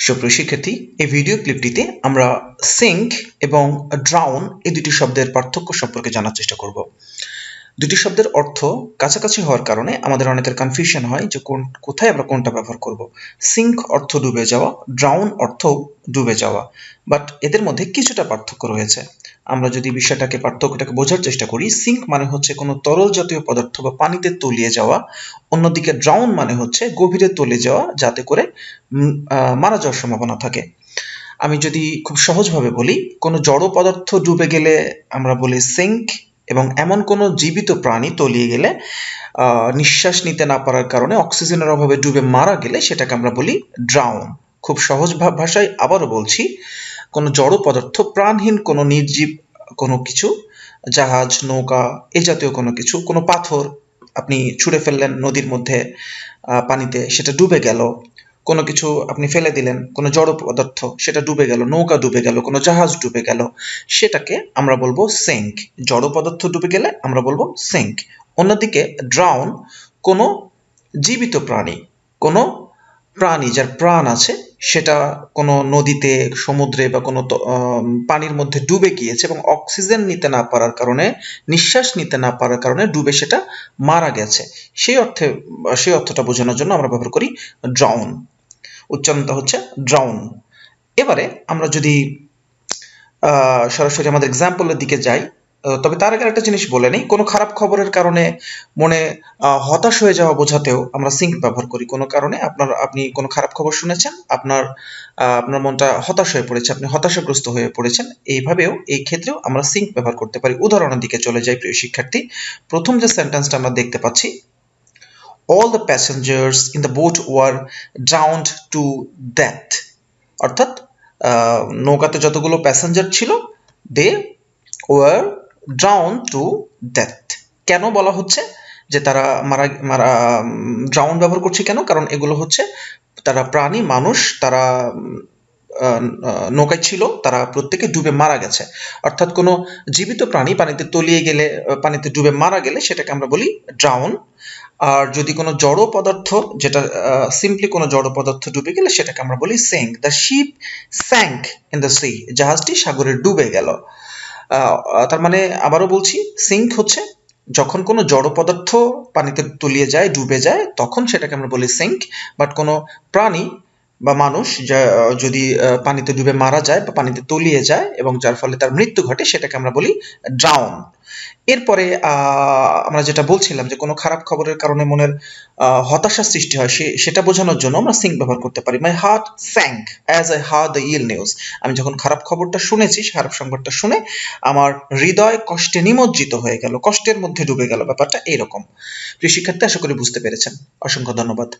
সুপ্রিয় শিক্ষার্থী, এই ভিডিও ক্লিপটিতে আমরা সিঙ্ক এবং ড্রাউন এই দুটি শব্দের পার্থক্য সম্পর্কে জানার চেষ্টা করব। দুটি শব্দের অর্থ কাছাকাছি হওয়ার কারণে আমাদের অনেকের কনফিউশন হয় যে কোন, কোথায় আমরা কোনটা ব্যবহার করব। সিঙ্ক অর্থ ডুবে যাওয়া ড্রাউন অর্থ ডুবে যাওয়া বাট এদের মধ্যে কিছুটা পার্থক্য রয়েছে। আমরা যদি বিষয়টাকে পার্থক্যটাকে বোঝার চেষ্টা করি সিঙ্ক মানে হচ্ছে কোনো তরল জাতীয় পদার্থ বা পানিতে তলিয়ে যাওয়া, অন্যদিকে ড্রাউন মানে হচ্ছে গভীরে তলে যাওয়া, যাতে করে মারা যাওয়ার সম্ভাবনা থাকে। আমি যদি খুব সহজভাবে বলি, কোনো জড় পদার্থ ডুবে গেলে আমরা বলি সিঙ্ক এবং এমন কোনো জীবিত প্রাণী তলিয়ে গেলে নিঃশ্বাস নিতে না পারার কারণে অক্সিজেনের অভাবে ডুবে মারা গেলে সেটাকে আমরা বলি ড্রাউন খুব সহজ ভাষায় আবারও বলছি কোনো জড় পদার্থ, প্রাণহীন কোনো নির্জীব কোনো কিছু, জাহাজ, নৌকা, এ জাতীয় কোনো কিছু, কোনো পাথর আপনি ছুঁড়ে ফেললেন নদীর মধ্যে পানিতে, সেটা ডুবে গেল। কোনো কিছু আপনি ফেলে দিলেন, কোনো জড় পদার্থ, সেটা ডুবে গেল, নৌকা ডুবে গেল, কোনো জাহাজ ডুবে গেল। সেটাকে আমরা বলব সেঙ্ক জড় পদার্থ ডুবে গেলে আমরা বলব সেঙ্ক অন্যদিকে ড্রাউন কোনো জীবিত প্রাণী, কোনো প্রাণী যার প্রাণ আছে, সেটা কোনো নদীতে, সমুদ্রে বা কোনো পানির মধ্যে ডুবে গিয়েছে এবং অক্সিজেন নিতে না পারার কারণে, নিঃশ্বাস নিতে না পারার কারণে ডুবে সেটা মারা গেছে। সেই অর্থে, সেই অর্থটা বোঝানোর জন্য আমরা ব্যবহার করি ড্রাউন উচ্চারণটা হচ্ছে ড্রাউন এবারে আমরা যদি সরাসরি আমাদের এক্সাম্পলের দিকে যাই তবে তার আগে একটা জিনিস বলে নেই। কোনো খারাপ খবরের কারণে মনে হতাশ হয়ে যাওয়া বোঝাতেও আমরা সিঙ্ক ব্যবহার করি। কোনো কারণে আপনার, আপনি কোনো খারাপ খবর শুনেছেন, আপনার আপনার মনটা হতাশ হয়ে পড়েছে, আপনি হতাশাগ্রস্ত হয়ে পড়েছেন, এইভাবেও, এই ক্ষেত্রেও আমরা সিঙ্ক ব্যবহার করতে পারি। উদাহরণের দিকে চলে যাই, প্রিয় শিক্ষার্থী। প্রথম যে সেন্টেন্সটা আমরা দেখতে পাচ্ছি all the passengers in the boat were drowned to death. অর্থাৎ নৌকাতে যতগুলো প্যাসেঞ্জার ছিল they were drown to death কেন বলা হচ্ছে? যে তারা মারা মারা ড্রাউন ব্যবহার করছে কেন? কারণ এগুলো হচ্ছে তারা প্রাণী, মানুষ, তারা নৌকায় ছিল, তারা প্রত্যেকে ডুবে মারা গেছে। অর্থাৎ কোনো জীবিত প্রাণী পানিতে তলিয়ে গেলে, পানিতে ডুবে মারা গেলে সেটাকে আমরা বলি ড্রাউন আর যদি কোনো জড় পদার্থ, যেটা সিম্পলি কোনো জড় পদার্থ ডুবে গেলে সেটাকে আমরা বলি sank the ship sank in the sea জাহাজটি সাগরে ডুবে গেল। তার মানে আবারও বলছি, সিঙ্ক হচ্ছে যখন কোনো জড় পদার্থ পানিতে তলিয়ে যায়, ডুবে যায়, তখন সেটাকে আমরা বলি সিঙ্ক বাট কোনো প্রাণী বা মানুষ যা যদি পানিতে ডুবে মারা যায় বা পানিতে তলিয়ে যায় এবং যার ফলে তার মৃত্যু ঘটে সেটাকে আমরা বলি ড্রাউন এরপরে আমরা যেটা বলছিলাম যে কোনো খারাপ খবরের কারণে মনের আহ, হতাশার সৃষ্টি হয় সে সেটা বোঝানোর জন্য আমরা সিঙ্ক ব্যবহার করতে পারি। My heart sank as I heard the ill news আমি যখন খারাপ খবরটা শুনেছি খারাপ সংবাদটা শুনে আমার হৃদয় কষ্টে নিমজ্জিত হয়ে গেল কষ্টের মধ্যে ডুবে গেল। ব্যাপারটা এইরকম প্রিয় শিক্ষার্থী আশা করি বুঝতে পেরেছেন। অসংখ্য ধন্যবাদ।